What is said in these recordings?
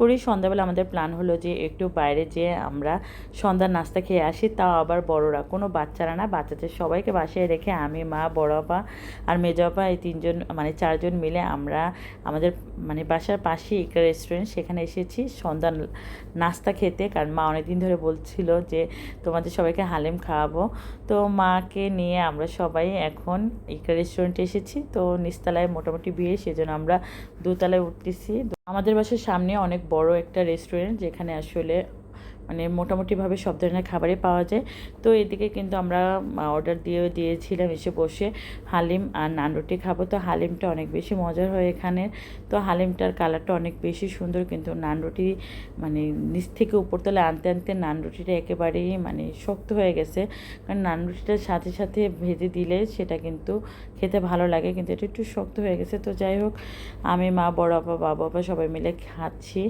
করেই সন্ধ্যাবেলা আমাদের প্ল্যান হলো যে একটু বাইরে যেয়ে আমরা সন্ধ্যার নাস্তা খেয়ে আসি। তাও আবার বড়রা, কোনো বাচ্চারা না, বাচ্চাদের সবাইকে বাসায় রেখে আমি, মা, বড় আপা আর মেজো আপা এই তিনজন মানে চারজন মিলে আমরা আমাদের মানে বাসার পাশেই একটা রেস্টুরেন্ট সেখানে এসেছি সন্ধ্যার নাস্তা খেতে। কারণ মা অনেকদিন ধরে বলছিল যে তোমাদের সবাইকে হালিম খাওয়াবো। তো মাকে নিয়ে আমরা সবাই এখন একটা রেস্টুরেন্টে এসেছি। তো নিচতলায় মোটামুটি ভিড় সেজন্য আমরা দোতলায় উঠতেছি। আমাদের বাসার সামনে অনেক বড় একটা রেস্টুরেন্ট যেখানে আসলে মানে মোটামুটিভাবে সব ধরনের খাবারই পাওয়া যায়। তো এদিকে কিন্তু আমরা অর্ডার দিয়ে দিয়েছিলাম এসে বসে হালিম আর নান রুটি খাব। তো হালিমটা অনেক বেশি মজার হয় এখানে। তো হালিমটার কালারটা অনেক বেশি সুন্দর কিন্তু নান রুটি মানে নিচ থেকে উপরতলে আনতে আনতে নান রুটিটা একেবারেই মানে শক্ত হয়ে গেছে। কারণ নান রুটিটার সাথে সাথে ভেজে দিলে সেটা কিন্তু খেতে ভালো লাগে, কিন্তু এটা একটু শক্ত হয়ে গেছে। তো যাই হোক, আমি, মা, বড় আপা, বাবা, আপা সবাই মিলে খাচ্ছি।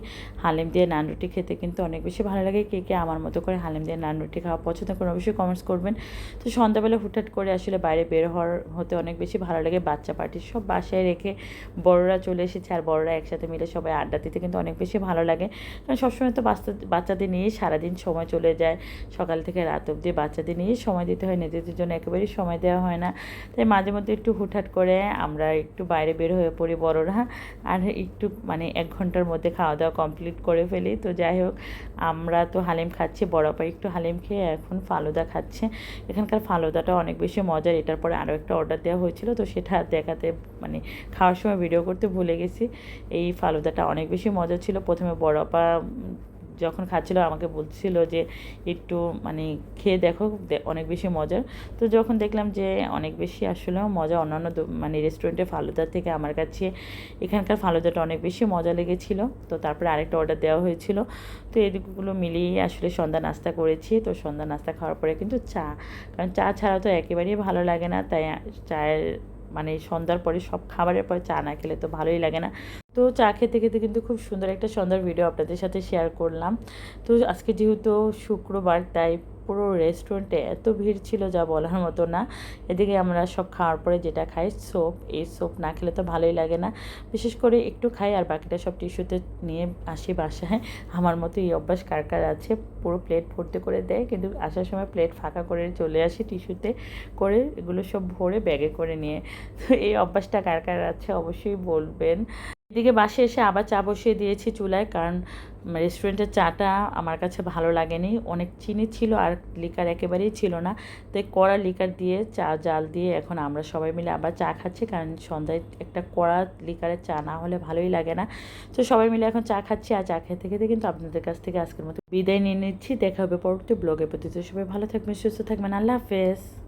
হালিম দিয়ে নান রুটি খেতে কিন্তু অনেক বেশি ভালো লাগে। কে কে আমার মতো করে হালিম দিয়ে নান রুটি খাওয়া পছন্দ করেন, অবশ্যই কমেন্টস করবেন। তো সন্ধ্যাবেলা হুটহাট করে আসলে বাইরে বের হওয়ার হতে অনেক বেশি ভালো লাগে, বাচ্চা পার্টি সব বাসায় রেখে বড়রা চলে এসেছে আর বড়রা একসাথে মিলে সবাই আড্ডা দিতে কিন্তু অনেক বেশি ভালো লাগে। কারণ সবসময় তো বাচ্চা বাচ্চাদের নিয়েই সারাদিন সময় চলে যায়, সকাল থেকে রাত অবধি বাচ্চাদের নিয়েই সময় দিতে হয়, নিজেদের জন্য একেবারেই সময় দেওয়া হয় না। তাই মাঝে মধ্যে একটু হুটহাট করে আমরা একটু বাইরে বের হয়ে পড়ি বড়রা আর একটু মানে এক ঘণ্টার মধ্যে খাওয়া দাওয়া কমপ্লিট করে ফেলি। তো যাই হোক, আমরা তো হালিম খাচ্ছে আপা একটু হালিম খেয়ে এখন ফালুদা খাচ্ছে। এখানকার ফালুদাটা অনেক বেশি মজার, এটার পরে আরও একটা অর্ডার দেওয়া হয়েছিল, তো সেটা দেখাতে মানে খাওয়ার সময় ভিডিও করতে ভুলে গেছি। এই ফালুদাটা অনেক বেশি মজা ছিল। প্রথমে বড় আপা যখন খাচ্ছিল, আমাকে বলছিল যে, একটু মানে খেয়ে দেখো অনেক বেশি মজার। তো যখন দেখলাম যে, অনেক বেশি আসলেও মজা, অন্যান্য মানে রেস্টুরেন্টের ফালুদার থেকে আমার কাছে এখানকার ফালুদাটা অনেক বেশি মজা লেগেছিল। তো তারপরে আরেকটা অর্ডার দেওয়া হয়েছিল। তো এদিকগুলো মিলিয়েই আসলে সন্ধ্যা নাস্তা করেছি। তো সন্ধ্যা নাস্তা খাওয়ার পরে কিন্তু চা, কারণ চা ছাড়া তো একেবারেই ভালো লাগে না। তাই, চায়ের মানে সন্ধ্যার পরে সব খাবারের পরে চা না খেলে তো ভালোই লাগে না। তো চা খেতে খেতে কিন্তু খুব সুন্দর একটা সন্ধ্যার ভিডিও আপনাদের সাথে শেয়ার করলাম। তো আজকে যেহেতু শুক্রবার, তাই পুরো রেস্টুরেন্টে এত ভিড় ছিল যা বলার মতো না। এদিকে আমরা সব খাওয়ার পরে যেটা খাই সোপ এই সোপ না খেলে তো ভালোই লাগে না। বিশেষ করে একটু খাই আর বাকিটা সব টিস্যুতে নিয়ে আসি বাসায়। আমার মতো এই অভ্যাস কার কার আছে, পুরো প্লেট ভর্তি করে দেয়। কিন্তু আসার সময় প্লেট ফাঁকা করে চলে আসি টিস্যুতে করে এগুলো সব ভরে ব্যাগে করে নিয়ে। তো এই অভ্যাসটা কার কার আছে অবশ্যই বলবেন। এদিকে বাসে এসে আবার চা বসিয়ে দিয়েছি চুলায় কারণ রেস্টুরেন্টের চাটা আমার কাছে ভালো লাগেনি। অনেক চিনি ছিল আর লিকার একেবারেই ছিল না। তাই কড়া লিকার দিয়ে, চা, জাল দিয়ে এখন আমরা সবাই মিলে আবার চা খাচ্ছি কারণ সন্ধ্যায় একটা কড়া লিকারের চা না হলে ভালোই লাগে না। তো সবাই মিলে এখন চা খাচ্ছি আর চা খেতে খেতে কিন্তু আপনাদের কাছ থেকে আজকের মতো বিদায় নিয়ে নিচ্ছি। দেখা হবে পরবর্তী ব্লগের প্রতি। তো সবাই ভালো থাকবেন, সুস্থ থাকবেন। আল্লাহ হাফেজ।